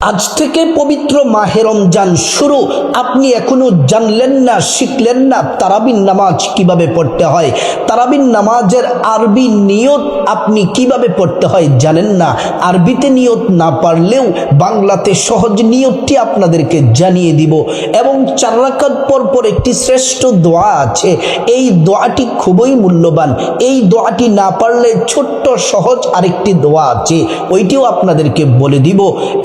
আজ থেকে পবিত্র মাহে রমজান শুরু। আপনি এখনও জানলেন না, শিখলেন না তারাবিন নামাজ কীভাবে পড়তে হয়? তারাবিন নামাজের আরবি নিয়ত আপনি কীভাবে পড়তে হয় জানেন না। আরবিতে নিয়ত না পারলেও বাংলাতে সহজ নিয়তটি আপনাদেরকে জানিয়ে দিব। এবং চার রাকাত পর পর একটি শ্রেষ্ঠ দোয়া আছে। এই দোয়াটি খুবই মূল্যবান। এই দোয়াটি না পারলে ছোট্ট সহজ আরেকটি দোয়া আছে। ওইটিও আপনাদেরকে বলে দিব।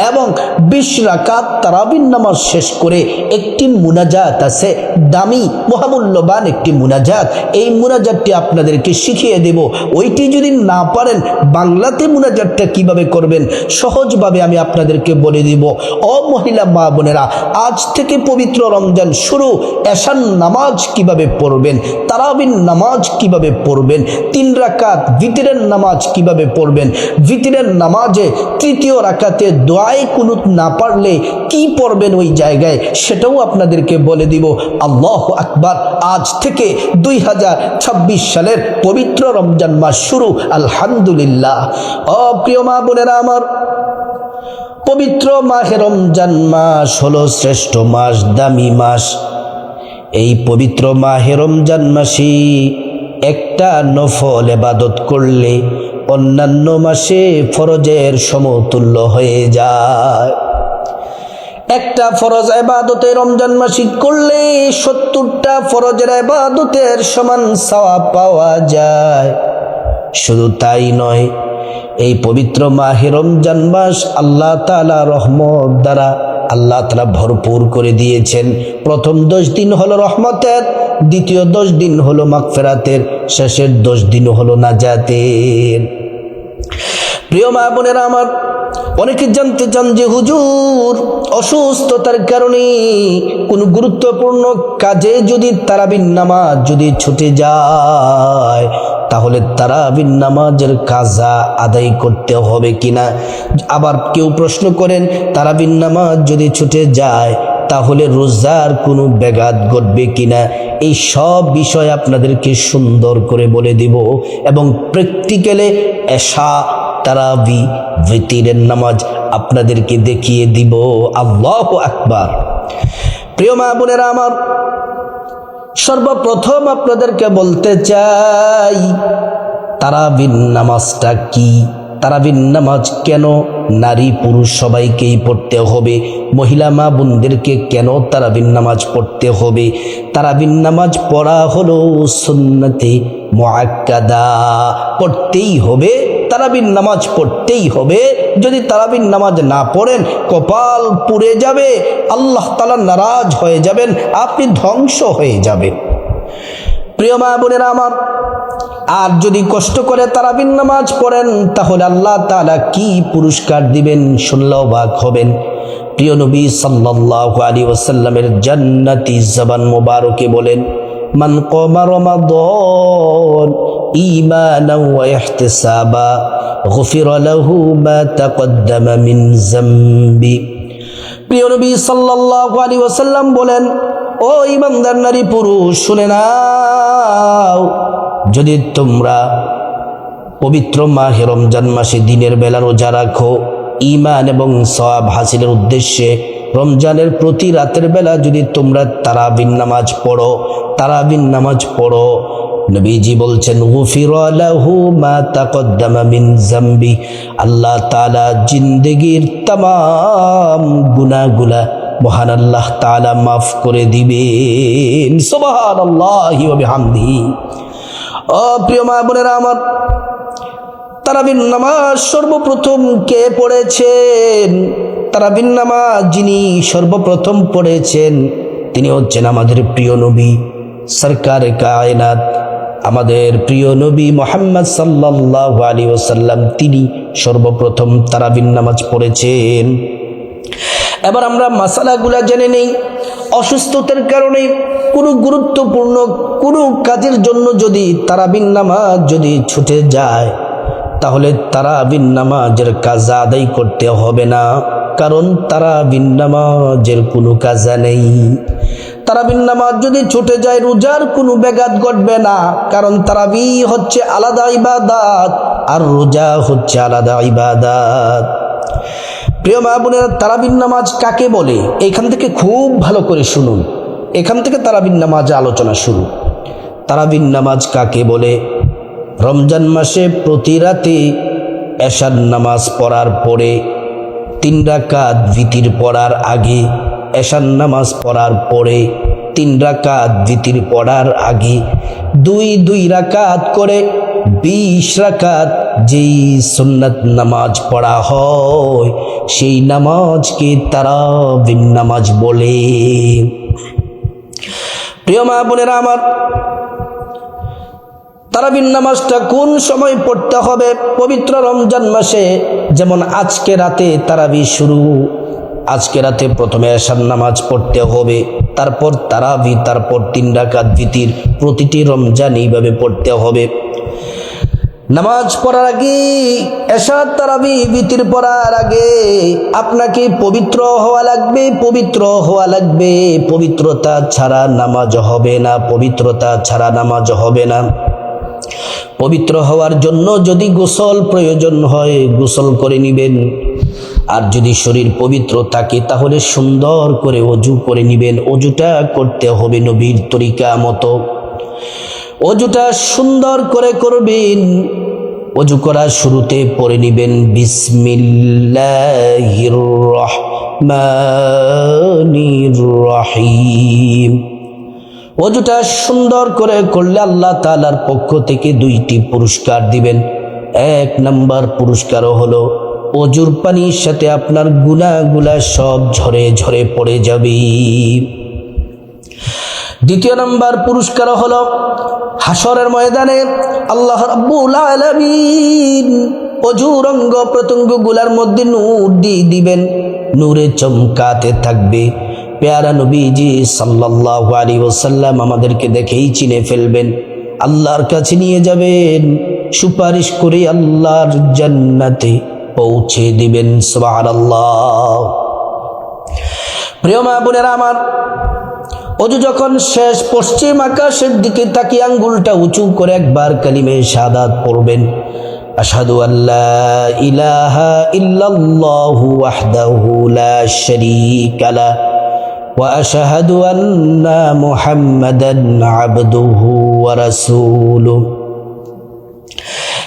এবং বিশ রাকাত তারাবিন নামাজ শেষ করে একটি মুনাজাত আছে, দামি, মহামূল্যবান একটি মুনাজাত। এই মুনাজাতটি আপনাদেরকে শিখিয়ে দেব। ওইটি যদি না পারেন, বাংলাতে মুনাজাতটা কীভাবে করবেন, সহজভাবে আমি আপনাদেরকে বলে দিব। ও মহিলা মা বোনেরা, আজ থেকে পবিত্র রমজান শুরু এশান নামাজ কীভাবে পড়বেন, তারাবিন নামাজ কীভাবে পড়বেন, তিন রাকাত ভিতরের নামাজ কীভাবে পড়বেন, ভিতরের নামাজে তৃতীয় রাকাতে দোয়ায় কুনুত না পারলে কি পড়বেন ওই জায়গায়? সেটাও আপনাদেরকে বলে দিব। আল্লাহ আকবার। আজ থেকে দুই হাজার ছাব্বিশ সালের পবিত্র রমজান মাস শুরু। আলহামদুলিল্লাহ। অপ্রিয় মা বোনেরা আমার, পবিত্র মাহে রমজান মাস হলো শ্রেষ্ঠ মাস, দামি মাস। এই পবিত্র মাহে রমজান মাসে একটা নফল এবাদত করলে অন্যান্য মাসে ফরজের সমতুল্য হয়ে যায়। একটা ফরজ এবাদতে রমজান মাসিক করলে সত্তরটা ফরজের এবাদতের সমান সাওয়া পাওয়া যায়। শুধু তাই নয়, এই পবিত্র মাহে রমজান মাস আল্লাহ তালা রহমত দ্বারা আল্লাহ তালা ভরপুর করে দিয়েছেন। প্রথম দশ দিন হলো রহমতের, দ্বিতীয় দশ দিন হলো মাগফেরাতের, শেষের দশ দিন হলো নাজাতের। প্রিয় মা বোনেরা আমার, অনেকে জানতে চান যে হুজুর, অসুস্থতার কারণে কোনো গুরুত্বপূর্ণ কাজে যদি তারাবিন নামাজ যদি ছুটে যায় তাহলে তারাবিন নামাজের কাজা আদায় করতে হবে কিনা? আবার কেউ প্রশ্ন করেন, তারাবিন নামাজ যদি ছুটে যায়, তাহলে রোজার কোনো ব্যাঘাত ঘটবে কিনা? এই সব বিষয় আপনাদেরকে সুন্দর করে বলে দিব এবং প্র্যাকটিক্যালে এশা, তারাবি ভিতিরের নামাজ আপনাদেরকে দেখিয়ে দিব। আল্লাহ আকবার। প্রিয় মা বোনেরা আমার সর্বপ্রথম আপনাদেরকে বলতে চাই, তারাবিন নামাজটা কি? তারাবিন নামাজ কেন? নারী পুরুষ সবাইকেই পড়তে হবে। মহিলা মা বোনদেরকে কেন তারাবিন নামাজ পড়তে হবে? তারাবিন নামাজ পড়া হলো সুন্নতে মোয়াক্কাদা পড়তেই হবে, তারাবিন নামাজ পড়তেই হবে। যদি তারাবিন নামাজ না পড়েন, কপাল পুড়ে যাবে, আল্লাহ তালা নারাজ হয়ে যাবেন, আপনি ধ্বংস হয়ে যাবেন। প্রিয় মা বোনেরা আমার, আর যদি কষ্ট করে তারাবিন নামাজ পড়েন, তাহলে আল্লাহ তালা কি পুরস্কার দিবেন শুনলেও বাক হবেন। প্রিয় নবী সাল্লাল্লাহু আলী ওসাল্লামের জান্নাতি জবান মোবারকে বলেন من কমা رمضان ইমানা واحتسابا غفر له ما تقدم من ذنب প্রিয় নবী সাল্লাল্লাহু আলাইহি ওয়াসাল্লাম বলেন, ও ইমানদার নারী পুরুষ, শুনে নাও, যদি তোমরা পবিত্র মাহে রমজান মাসে দিনের বেলা রোজা রাখো ইমান এবং সওয়াব হাসিলের উদ্দেশ্যে রমজানের প্রতি রাতের বেলা যদি তোমরা তারাবিন নামাজ পড়ো তারাবিন নামাজ পড়ো। নবীজি বলছেন আল্লাহ তাআলা জিন্দেগির তাম গুনাহগুলা মহান আল্লাহ তাআলা মাফ করে দিবেন। সুবহানাল্লাহি ওয়া বিহামদিহি। ও প্রিয় মা বোনেরা আমার, তারাবিন নামাজ সর্বপ্রথম কে পড়েছেন? তারাবিন নামাজ যিনি সর্বপ্রথম পড়েছেন, তিনি হচ্ছেন আমাদের প্রিয় নবী। সরকার কায়নাত, আমাদের প্রিয় নবী মোহাম্মদ সাল্লাহ আলী ওসাল্লাম তিনি সর্বপ্রথম তারাবিন নামাজ পড়েছেন। এবার আমরা মাসালাগুলা জেনে নেই, অসুস্থতার কারণে কোনো গুরুত্বপূর্ণ কোনো কাজের জন্য যদি তারাবিন নামাজ যদি ছুটে যায়, তাহলে তারাবিন নামাজের কাজ আদায় করতে হবে না, কারণ তারাবিন নামাজের কোনো কাজা নেই। তারাবিন নামাজ যদি ছুটে যায়, রোজার কোনো ব্যাঘাত ঘটবে না। কারণ তারাবি হচ্ছে আলাদা ইবাদাত, আর রোজা হচ্ছে আলাদা ইবাদাত। প্রিয় মা বোনেরা তারাবিন নামাজ কাকে বলে? এখান থেকে খুব ভালো করে শুনুন। এখান থেকে তারাবিন নামাজ আলোচনা শুরু। তারাবিন নামাজ কাকে বলে? রমজান মাসে প্রতি রাতে এশার নামাজ পড়ার পরে, তিন রাকাত ভিতির পড়ার আগে এশার নামাজ পড়ার পরে তিন রাকাত ভিতির পড়ার আগে দুই দুই রাকাত করে বিশ রাকাত যেই সুন্নত নামাজ পড়া হয়, সেই নামাজকে তারা বিন নামাজ বলে। প্রিয় মা বোনেরা আমার, তারাবিন নামাজটা কোন সময় পড়তে হবে? পবিত্র রমজান মাসে, যেমন আজকে রাতে তারাবি শুরু আজকে রাতে প্রথমে এশার নামাজ পড়তে হবে, তারপর তারাবি, তারপর তিন রাকাত ভিতির প্রতিটি রমজান এইভাবে পড়তে হবে। নামাজ পড়ার আগে এশা তারাবি ভিতির পড়ার আগে আপনাকে পবিত্র হওয়া লাগবে, পবিত্র হওয়া লাগবে। পবিত্রতা ছাড়া নামাজ হবে না, পবিত্রতা ছাড়া নামাজ হবে না। পবিত্র হওয়ার জন্য যদি গোসল প্রয়োজন হয়, গোসল করে নেবেন। আর যদি শরীর পবিত্র থাকে, তাহলে সুন্দর করে অজু করে নিবেন। অজুটা করতে হবে নবীর তরিকা মতো। অজুটা সুন্দর করে করবেন। অজু করার শুরুতে পড়ে নিবেন, বিসমিল্লাহির অজুটা সুন্দর করে করলে আল্লাহ তালার পক্ষ থেকে দুইটি পুরস্কার দিবেন। এক নাম্বার পুরস্কারও হলো অজুর পানির সাথে আপনার গুনাগুলা সব ঝরে ঝরে পড়ে যাবে। দ্বিতীয় নাম্বার পুরস্কার হলো হাসরের ময়দানে আল্লাহ রাব্বুল আলামিন অজুর অঙ্গ প্রত্যঙ্গগুলার মধ্যে নূর দিয়ে দিবেন। নূরে চমকাতে থাকবে। পেয়ারা নবীজি সাল্লাল্লাহু আলাইহি ওয়াসাল্লাম আমাদেরকে দেখেই চিনে ফেলবেন। আল্লাহর কাছে নিয়ে যাবেন। সুপারিশ করে আল্লাহর জান্নাতে পৌঁছে দিবেন, সুবহানাল্লাহ। প্রিয় মা বোনেরা আমার, অজু যখন শেষ, পশ্চিম আকাশের দিকে তাকিয়ে আঙ্গুলটা উঁচু করে একবার কালিমে সাদাত পড়বেন। আশহাদু আল্লাহ ইলাহা ইল্লাল্লাহু ওয়াহদাহু লা শারীকা লা, ওয়া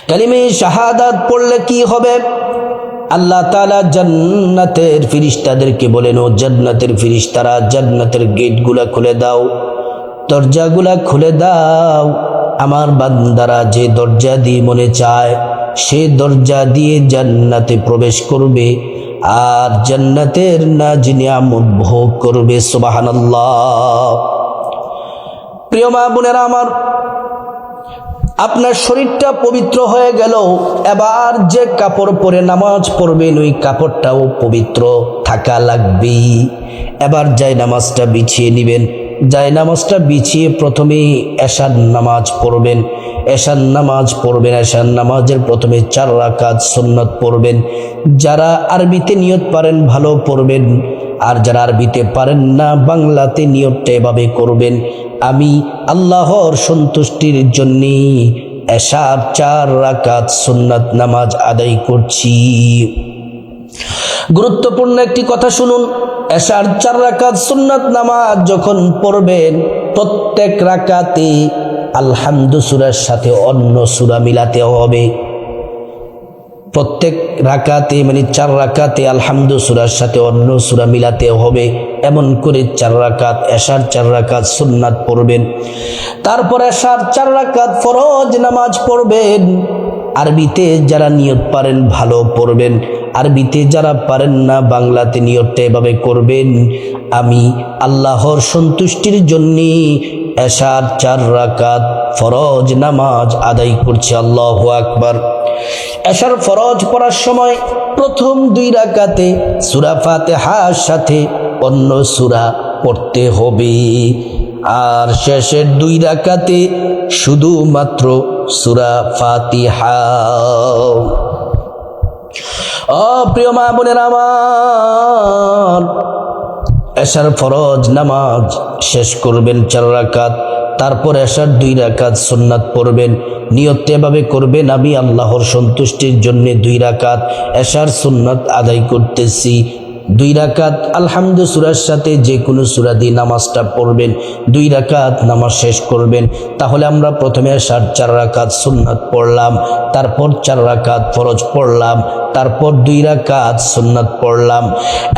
কালিমে শাহাদাত পড়লে কি হবে? আল্লাহ তালা জান্নাতের ফিরিস্তাদেরকে বলেন, ও জান্নাতের ফিরিস্তারা, জান্নাতের গেটগুলা খুলে দাও, দরজাগুলা খুলে দাও। আমার বান্দারা যে দরজা দিয়ে মনে চায়, সে দরজা দিয়ে জান্নাতে প্রবেশ করবে। আর জান্নাতের নাজ নিয়ামত ভোগ করবে, সুবহানাল্লাহ। প্রিয় মা বোনেরা আমার আপনার শরীরটা পবিত্র হয়ে গেল এবার যে কাপড় পরে নামাজ পড়বেন, ওই কাপড়টাও পবিত্র থাকা লাগবে এবার যাই নামাজটা বিছিয়ে নেবেন। যাই নামাজটা বিছিয়ে প্রথমে এশার নামাজ পড়বেন। এশার নামাজ পড়বেন, এশার নামাজের প্রথমে চার রাকাত সুন্নত পড়বেন। যারা আরবিতে নিয়ত পারেন, ভালো পড়বেন। আর যারা আরবিতে পারেন না, বাংলাতে নিয়তটা এভাবে করবেন। আমি আল্লাহর সন্তুষ্টির জন্যে এসার চার রাকাত সুন্নাত নামাজ আদায় করছি। গুরুত্বপূর্ণ একটি কথা শুনুন। এসার চার রাকাত সুন্নাত নামাজ যখন পড়বেন, প্রত্যেক রাকাতে আলহামদু সুরার সাথে অন্য সুরা মিলাতে হবে। প্রত্যেক রাকাতে মানে চার রাকাতে আলহামদু সুরার সাথে অন্য সুরা মিলাতে হবে। এমন করে চার রাকাত এশার, চার রাকাত সুন্নাত পড়বেন। তারপর এশার, চার রাকাত ফরজ নামাজ পড়বেন। আরবিতে যারা নিয়ত পারেন ভালো পড়বেন। আরবিতে যারা পারেন না, বাংলাতে নিয়তটা এভাবে করবেন। আমি আল্লাহর সন্তুষ্টির জন্যে এশার চার রাকাত ফরজ নামাজ আদায় করছি আল্লাহ আকবার। এশার ফরজ পড়ার সময় প্রথম দুই রাকাতে সুরা ফাতেহার সাথে অন্য সুরা পড়তে হবে। আর শেষের দুই রাকাতে শুধুমাত্র সুরা ফাতিহা। ও প্রিয় মা বোনের আমার এশার ফরজ নামাজ শেষ করবেন চার রাকাত, তারপর এশার দুই রাকাত সুন্নাত পড়বেন। নিয়ত এভাবে করবেন, আমি আল্লাহর সন্তুষ্টির জন্য দুই রাকাত এশার সুন্নাত আদায় করতেছি। দুই রাকাত, আলহামদু সুরার সাথে যে কোনো সুরা দিয়ে নামাজটা পড়বেন, দুই রাকাত নামাজ শেষ করবেন। তাহলে আমরা প্রথমে সার চার রাকাত সুন্নাত পড়লাম, তারপর চার রাকাত ফরজ পড়লাম, তারপর দুই রাকাত সুন্নাত পড়লাম।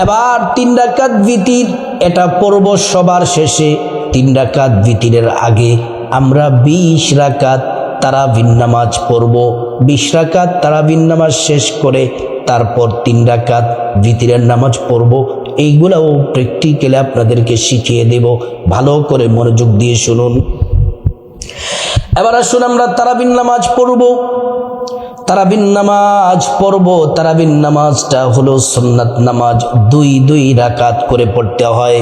এবার তিন রাকাত ভিতির, এটা পড়ব সবার শেষে। তিন রাকাত ভিতিরের আগে আমরা বিশ রাকাত তারাবিন নামাজ পড়ব। বিশ রাকাত তারাবিন নামাজ শেষ করে তারপর তিন রাকাত ভিতরের নামাজ পড়ব। এইগুলাও প্র্যাকটিক্যালি আপনাদেরকে শিখিয়ে দেব। ভালো করে মনোযোগ দিয়ে শুনুন। এবার আসুন আমরা তারাবিন নামাজ পড়ব। তারাবিন নামাজ পড়ব। তারাবিন নামাজটা হলো সুন্নাত নামাজ। দুই দুই রাকাত করে পড়তে হয়।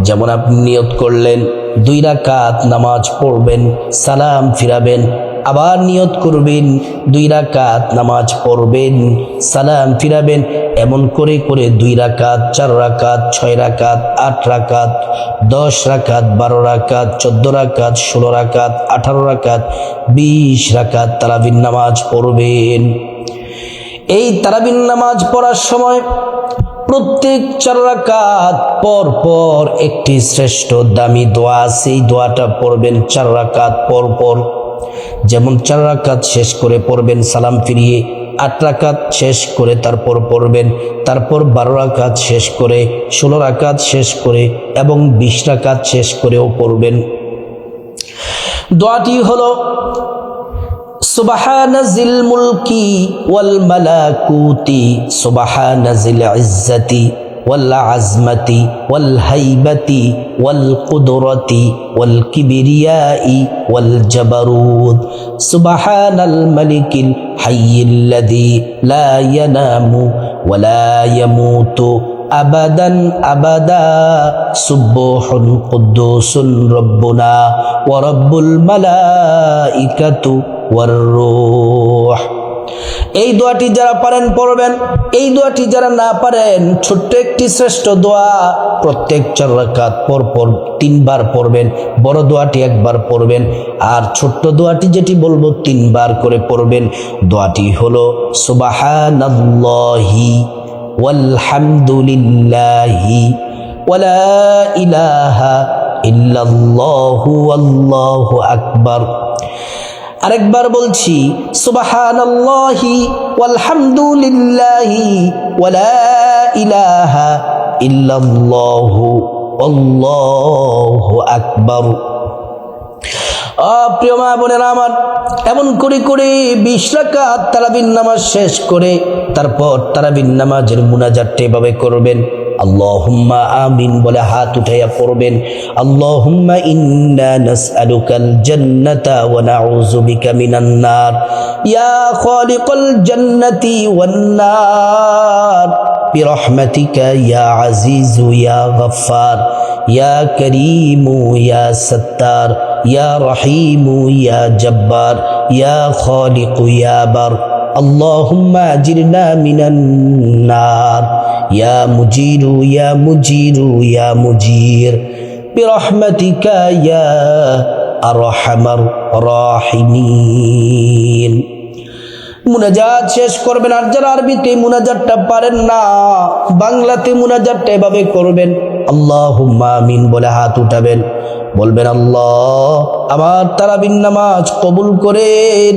যেমন আপনি নিয়ত করলেন, দুই রাকাত নামাজ পড়বেন, সালাম ফিরাবেন আবার নিয়ত করবেন, দুই রাকাত নামাজ পড়বেন, সালাম ফিরাবেন, এমন করে করে দুই রাকাত, চার রাকাত, ছয় রাকাত, আট রাকাত, দশ রাকাত, বারো রাকাত, চোদ্দ রাকাত, ষোলো রাকাত, আঠারো রাকাত, বিশ রাকাত তারাবিন নামাজ পড়বেন। এই তারাবিন নামাজ পড়ার সময় প্রত্যেক চার রাকাত পর পর একটি শ্রেষ্ঠ দামি দোয়া, সেই দোয়াটা পড়বেন চার রাকাত পর পর। যেমন চার রাকাত শেষ করে পড়বেন, সালাম ফিরিয়ে আট রাকাত শেষ করে তারপর পড়বেন, তারপর বারো রাকাত শেষ করে ষোলো রাকাত শেষ করে এবং বিশ রাকাত শেষ করেও পড়বেন। দোয়াটি হলো সুবাহ মুলকি والعزمة والهيبة والقدرة والكبرياء والجبروت. سبحان الملك الحي الذي لا ينام ولا يموت أبدا أبدا. سبوح قدوس ربنا ورب الملائكة والروح. এই দোয়াটি যারা পারেন পড়বেন, এই দোয়াটি যারা না পারেন, ছোট্ট একটি শ্রেষ্ঠ দোয়া প্রত্যেক চার রাকাত পর পর তিনবার পড়বেন, বড় দোয়াটি একবার পড়বেন, আর ছোট্ট দোয়াটি যেটি বলব তিনবার করে পড়বেন, দোয়াটি হলো, সুবাহানাল্লাহি ওয়ালহামদুলিল্লাহি ওয়ালা ইলাহা ইল্লাল্লাহু আল্লাহু আকবার। আরেকবার বলছি, সুবাহানাল্লাহি ওয়ালা ইলাহা আকবার। প্রিয় মা বোনেরা আমার, এমন করে করে বিশ রাকাত তারাবিন নামাজ শেষ করে তারপর তারাবিন নামাজের মুনাজারটা এভাবে করবেন। আল্লাহুম্মা আমিন বলে হাত উঠাইয়া পড়বেন আল্লাহুম্মা ইন্না নাসআলুকাল জান্নাতা ওয়া নাউযু বিকা মিনান নার ইয়া খালিকাল জান্নাতি ওয়ান নার برحمتك يا عزيز يا غفار يا كريم يا ستار يا رحيم يا جبار يا خالق يا بر اللهم اجرنا من النار. يا مجير يا مجير يا مجير. برحمتك يا أرحم الراحمين. মুনাজাত শেষ করবেন আর যারা আরবিতে মুনাজাতটা পারেন না, বাংলাতে মুনাজাতটা এভাবে করবেন। আল্লাহ আমিন বলে হাত উঠাবেন। বলবেন, আল্লাহ, আমার তারাবিন নামাজ কবুল করেন,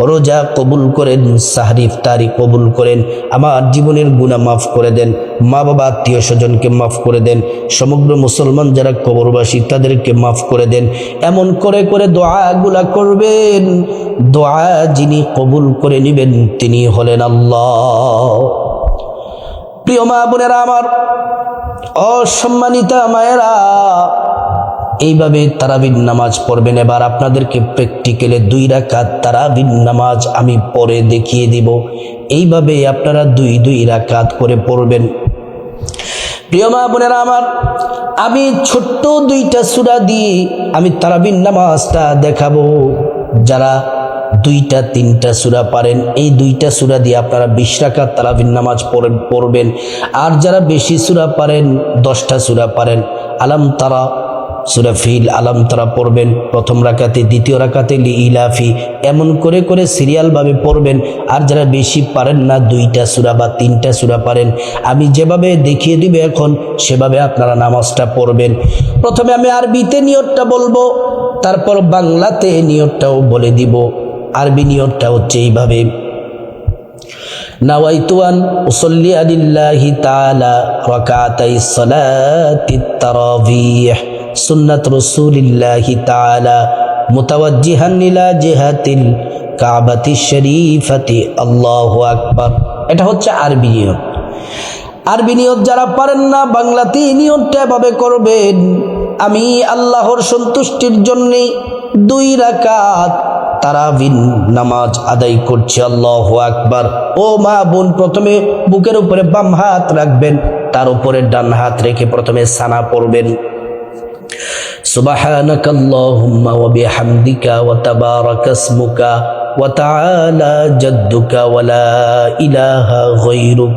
রোজা কবুল করেন সাহরিফ তারি কবুল করেন, আমার জীবনের গুণা মাফ করে দেন মা বাবা আত্মীয় স্বজনকে মাফ করে দেন, সমগ্র মুসলমান যারা কবরবাসী তাদেরকে মাফ করে দেন, এমন করে করে দোয়াগুলা করবেন। দোয়া যিনি কবুল করে নেবেন, তিনি হলেন আল্লাহ। প্রিয় মা বোনেরা আমার অসম্মানিতা মায়েরা, এইভাবে তারাবিন নামাজ পড়বেন। এবার আপনাদেরকে প্র্যাকটিক্যালে দুই রাকাত তারাবিন নামাজ আমি পরে দেখিয়ে দিব। এইভাবে আপনারা দুই দুই রাকাত করে পড়বেন। প্রিয় মা বোনেরা আমার, আমি ছোট্ট দুইটা সুরা দিয়ে আমি তারাবিন নামাজটা দেখাবো। যারা দুইটা, তিনটা সুরা পারেন। এই দুইটা সুরা দিয়ে আপনারা বিশ রাকাত তারাবিন নামাজ পড়বেন। আর যারা বেশি সুরা পারেন, দশটা সুরা পারেন। আলাম তারা সুরা ফিল, আলাম তারা পড়বেন। প্রথম রাকাতে, দ্বিতীয় রাকাতে, লি ইলাফি, এমন করে করে সিরিয়ালভাবে পড়বেন। আর যারা বেশি পারেন না, দুইটা সুরা বা তিনটা সুরা পারেন। আমি যেভাবে দেখিয়ে দিবে এখন, সেভাবে আপনারা নামাজটা পড়বেন। প্রথমে আমি আরবিতে নিয়তটা বলব, তারপর বাংলাতে নিয়তটাও বলে দিব। আরবি নিয়তটা হচ্ছে এইভাবে نويت أن أصلي لله تعالى ركعتي الصلاة التراويح سنة رسول الله تعالى متوجها إلى جهة الكعبة الشريفة الله أكبر এটা হচ্ছে আরবি নিয়ত আরবি নিয়ত যারা পারেন না বাংলাতে এই নিয়তটা এভাবে করবেন আমি আল্লাহর সন্তুষ্টির জন্যে দুই রাকাত তারাবিন নামাজ আদায় করছি আল্লাহ আকবার ও মা বোন প্রথমে বুকের উপরে বাম হাত রাখবেন তার উপরে ডান হাত রেখে প্রথমে সানা পড়বেন سبحانك اللهم وبحمدك وتبارك اسمك وتعالى جدك ولا إله غيرك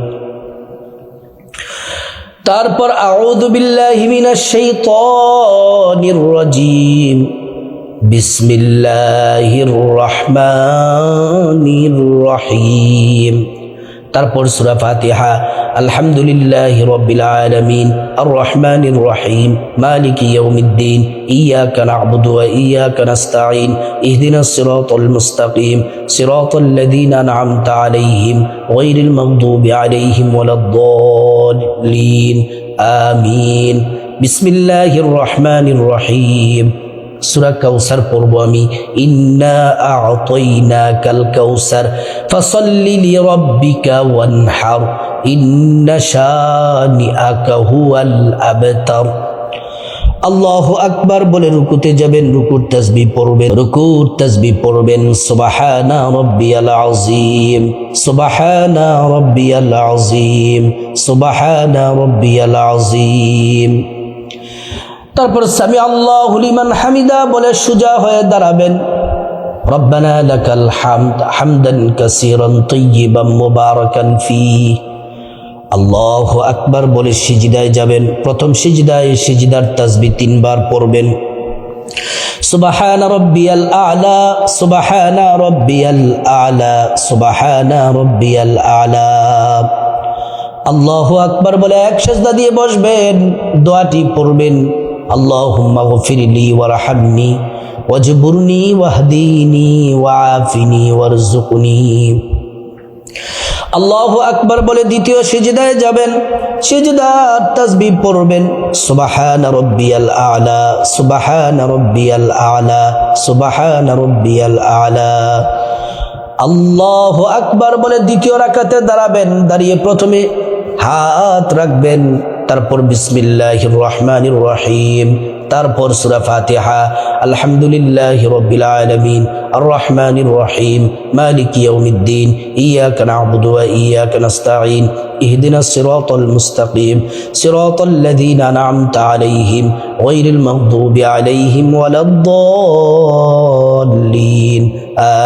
তারপর আউযু বিল্লাহি মিনাশ শাইতানির রাজিম বিসমিল্লাহির রহমানির রহিম তারপর সূরা ফাতিহা আলহামদুলিল্লাহ রব্বিল আলামিন আর রহমানির রহিম মালিকি ইয়াউমিদ্দিন ইয়াকা না'বুদু ওয়া ইয়াকা নাস্তাঈন ইহদিনাস সিরাতাল মুস্তাকিম সিরাতাল লাযীনা আন'আমতা আলাইহিম গায়রিল মাগদুবি আলাইহিম ওয়ালাদ-দাল্লিন আমিন বিসমিল্লাহির রহমানির রহিম সুরা কাউসার পড়ব আমি। ইন্না আতইনা কাল কাউসার, ফসল্লি লিরাব্বিকা ওয়ানহার। ইন্না শানিআকা হুয়াল আবতার। আল্লাহ আকবার বলে রুকুতে যাবেন, রুকুর তাসবি পড়বেন, রুকুর তাসবি পড়বেন। সুবহানা রব্বিয়াল আযীম, সুবহানা রব্বিয়াল আযীম, সুবহানা রব্বিয়াল আযীম। তারপর সামি আল্লাহ লিমান হামিদা বলে সুজা হয়ে দাঁড়াবেন। রব্বানা লাকাল হামদ হামদান কাসীরান তাইয়িবান মুবারাকান ফি আল্লাহ আকবার বলে সিজদায় যাবেন। প্রথম সিজদায় সিজদার তাসবি তিনবার পড়বেন। সুবাহান রব্বিয়াল আলা, সুবাহান রব্বিয়াল আলা, সুবাহান রব্বিয়াল আলা। আল্লাহ আকবার বলে এক সেজদা দিয়ে বসবেন, দোয়াটি পড়বেন। আল্লাহুম্মা গফিরলি ওয়ারহামনি ওয়াজবুরনি, ওয়াহদিনি, ওয়াআফিনি ওয়ারজুকনি আল্লাহু আকবার বলে দ্বিতীয় সিজদায় যাবেন, সিজদার তাসবিহ পড়বেন, সুবহান রাব্বিয়াল আলা, সুবহান রাব্বিয়াল আলা, সুবহান রাব্বিয়াল আলা। আল্লাহু আকবার বলে দ্বিতীয় রাকাতে দাঁড়াবেন, দাঁড়িয়ে প্রথমে হাত রাখবেন। তারপর বিসমিল্লাহির রহমানির রহিম তারপর সূরা ফাতিহা আলহামদুলিল্লাহ রব্বিল আলামিন আর রহমানির রহিম মালিক ইয়াউমিদ্দিন ইয়াকা না'বুদু ওয়া ইয়াকা নাস্তাঈন اهدنا الصراط المستقيم صراط الذين أنعمت عليهم غير المغضوب عليهم ولا الضالين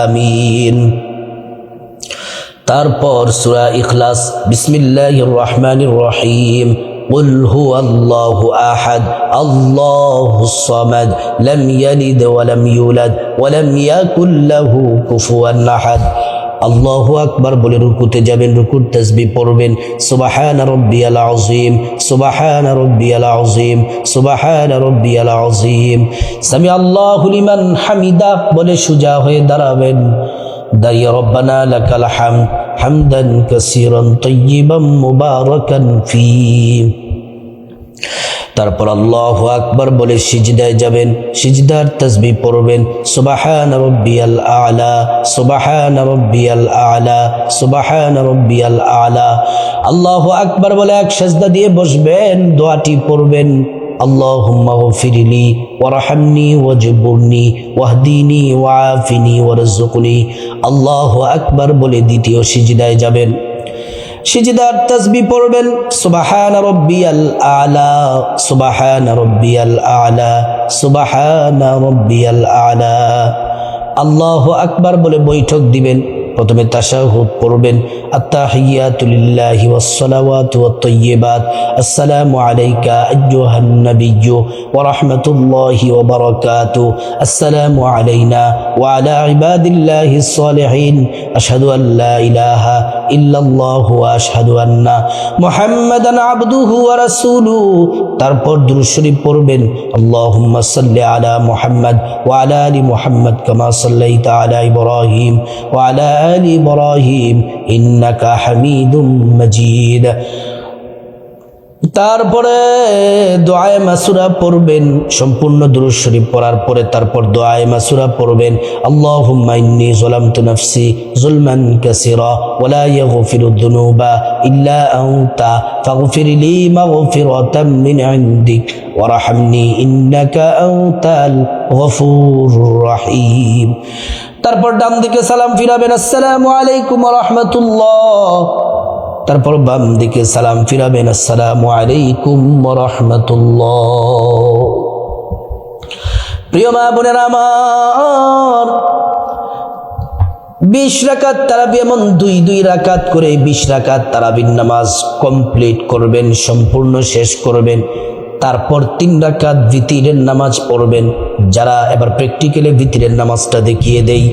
آمين তারপর সূরা ইখলাস বিসমিল্লাহির রহমানির রহিম قل هو الله أحد الله الصمد لم يلد ولم يولد ولم يكن له كفوا أحد আল্লাহু আকবার বলে রুকুতে যাবেন রুকুর তাসবি পড়বেন সুবাহান রব্বিয়াল আযীম সুবাহান রব্বিয়াল আযীম সুবাহান রব্বিয়াল আযীম সামি আল্লাহু লিমান হামিদা বলে সুজা হয়ে দাঁড়াবেন দাঁড়িয়ে রব্বানা লাকাল হামদ হামদান কাসীরান তাইয়িবান মুবারাকান ফী। তারপর আল্লাহ আকবার বলে সিজদায় যাবেন, সিজদার তসবি পড়বেন, সুবাহান রব্বিয়াল আলা, সুবাহান রব্বিয়াল আলা, সুবাহান রব্বিয়াল আলা। আল্লাহ আকবার বলে এক সেজদা দিয়ে বসবেন, দোয়াটি পড়বেন। اللهم اغفر لي وارحمني واجبرني واهديني وعافني وارزقني আল্লাহ আকবার বলে দ্বিতীয় সিজদায় যাবেন সিজদার তাসবি পড়বেন সুবাহান রব্বিয়াল আলা সুবাহান রব্বিয়াল আলা সুবাহান রব্বিয়াল আলা আল্লাহ আকবার বলে বৈঠক দিবেন প্রথমে তাশাহুদ পড়বেন التحيات لله والصلوات والطيبات السلام عليك أيها النبي ورحمة الله وبركاته السلام علينا وعلى عباد الله الصالحين أشهد أن لا إله إلا الله وأشهد أن محمدا عبده ورسوله তারপর দুরূদ শরীফ পড়বেন আল্লাহুম্মা সাল্লি আলা মুহাম্মদ ওয়া আলা আলি মুহাম্মদ কামা সাল্লাইতা আলা ইব্রাহিম ওয়া আলা আলি ইব্রাহিম ইন্নাকা হামিদুম মাজিদ। তারপরে দোয়ায় মাসুরা পড়বেন, সম্পূর্ণ দুরূদ শরীফ পড়ার পরে তারপর দোয়ায় মাসুরা পড়বেন, আল্লাহুম্মা ইন্নী যালামতু নাফসি যুলমান কাসীরা ওয়া লা ইয়াগফিরু যুনুবা ইল্লা আনতা ফাগফির লি মাগফিরাতাম মিন ইনদিক ওয়ারহামনি ইন্নাকা আনতাল গফুরুর রহিম। তারপর ডান দিকে সালাম ফিরাবেন, আসসালামু আলাইকুম রাহমাতুল্লাহ। তারপর বাম দিকে সালাম ফিরাবেন, আসসালামু আলাইকুম রহমতুল্লাহ। প্রিয় মা বোনের আমার, বিশ রাকাত তারাবি এমন দুই দুই রাকাত করে বিশ রাকাত তারাবির নামাজ কমপ্লিট করবেন, সম্পূর্ণ শেষ করবেন। তারপর তিন রাকাত ভিতিরের নামাজ পড়বেন। যারা এবার প্র্যাকটিক্যালে ভিতিরের নামাজটা দেখিয়ে দেই,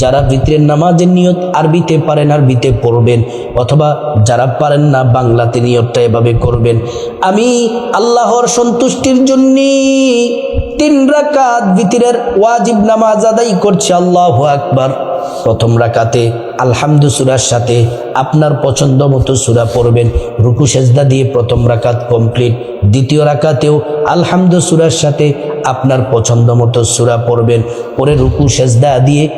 যারা ভিতরের নামাজের নিয়ত আরবিতে পারেন, আরবিতে পড়বেন, অথবা যারা পারেন না, বাংলাতে নিয়তটা এভাবে করবেন। আমি আল্লাহর সন্তুষ্টির জন্য তিন রাকাত ভিতরের ওয়াজিব নামাজ আদায় করছে, আল্লাহ আকবার। প্রথম রাকাতে আলহামদু সুরার সাথে আপনার পছন্দ মতো সুরা পড়বেন। রুকু, সেজদা দিয়ে প্রথম রাকাত কমপ্লিট। দ্বিতীয় রাকাতেও আলহামদু সুরার সাথে আপনার পছন্দ মতো সুরা পড়বেন। পরে রুকু, সেজদা দিয়ে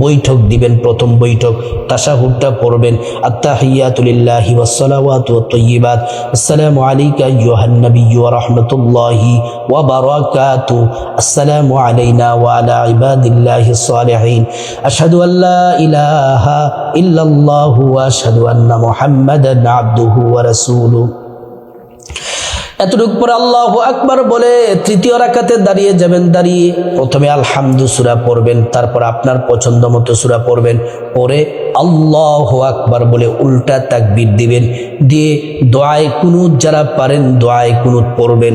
বৈঠক দিবেন, প্রথম বৈঠক। তাশাহুদটা পড়বেন। আত্তাহিয়াতুলিল্লাহি ওয়াসসালাওয়াতু ওয়াত-তাইয়্যিবাত আসসালামু আলাইকা আইয়ুহান নাবিয়্যু ওয়া রাহমাতুল্লাহি ওয়া বারাকাতু। আসসালামু আলাইনা ওয়া আলা ইবাদিল্লাহিস সালিহিন। আশহাদু আল্লা ইলাহা ইল্লাল্লাহু এতটুকু পরে আল্লাহ আকবার বলে তৃতীয় রাকাতে দাঁড়িয়ে যাবেন, দাঁড়িয়ে। প্রথমে আলহামদু সুরা পড়বেন, তারপর আপনার পছন্দ মতো সুরা পড়বেন। পরে আল্লাহ আকবার বলে উল্টা তাকবির দিবেন। দিয়ে দোয়ায় কুনুত যারা পারেন দোয়ায় কুনুত পড়বেন।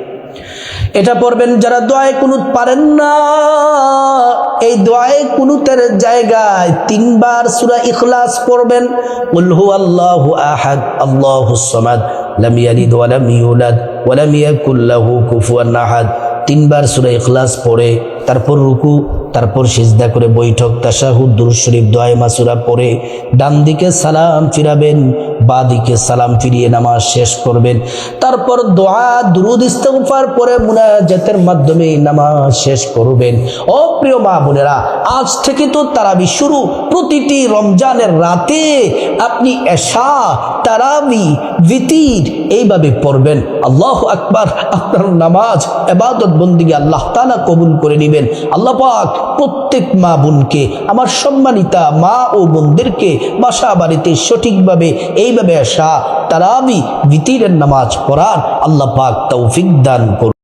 এটা পড়বেন যারা দোয়ায় কুনুত পারেন না। এই দোয়ায় কুনুতের জায়গায় তিনবার সুরা ইখলাস পড়বেন। কুল হুয়াল্লাহু আহাদ আল্লাহুস সামাদ, লাম ইয়ালিদ ওয়া লাম ইউলাদ ওয়া লাম ইয়াকুল লাহু কুফুয়ান আহাদ। তিনবার সুরা ইখলাস পড়ে, তারপর রুকু, তারপর সিজদা করে বৈঠক, তাশাহুদ, দুরূদ শরীফ দোয়া মাসুরা পড়ে, ডান দিকে সালাম ফিরাবেন বা দিকে সালাম ফিরিয়ে নামাজ শেষ করবেন। তারপর দোয়া, দুরুদ, ইস্তেগফার পরে মুনাজাতের মাধ্যমে নামাজ শেষ করবেন। ও প্রিয় মা বোনেরা, আজ থেকে তো তারাবি শুরু। প্রতিটি রমজানের রাতে আপনি এশা, তারাবি, ভিতির এইভাবে পড়বেন। আল্লাহ আকবার, আপনার নামাজ এবাদত বন্দিকে আল্লাহ তালা কবুল করে নেবেন। আল্লাহ পাক প্রত্যেক মা বোনকে, আমার সম্মানিতা মা ও বোনদেরকে বাসা বাড়িতে সঠিকভাবে এইভাবে আসা তারাবি বিতিরের নামাজ পড়ার আল্লাহ পাক তৌফিক দান করুন।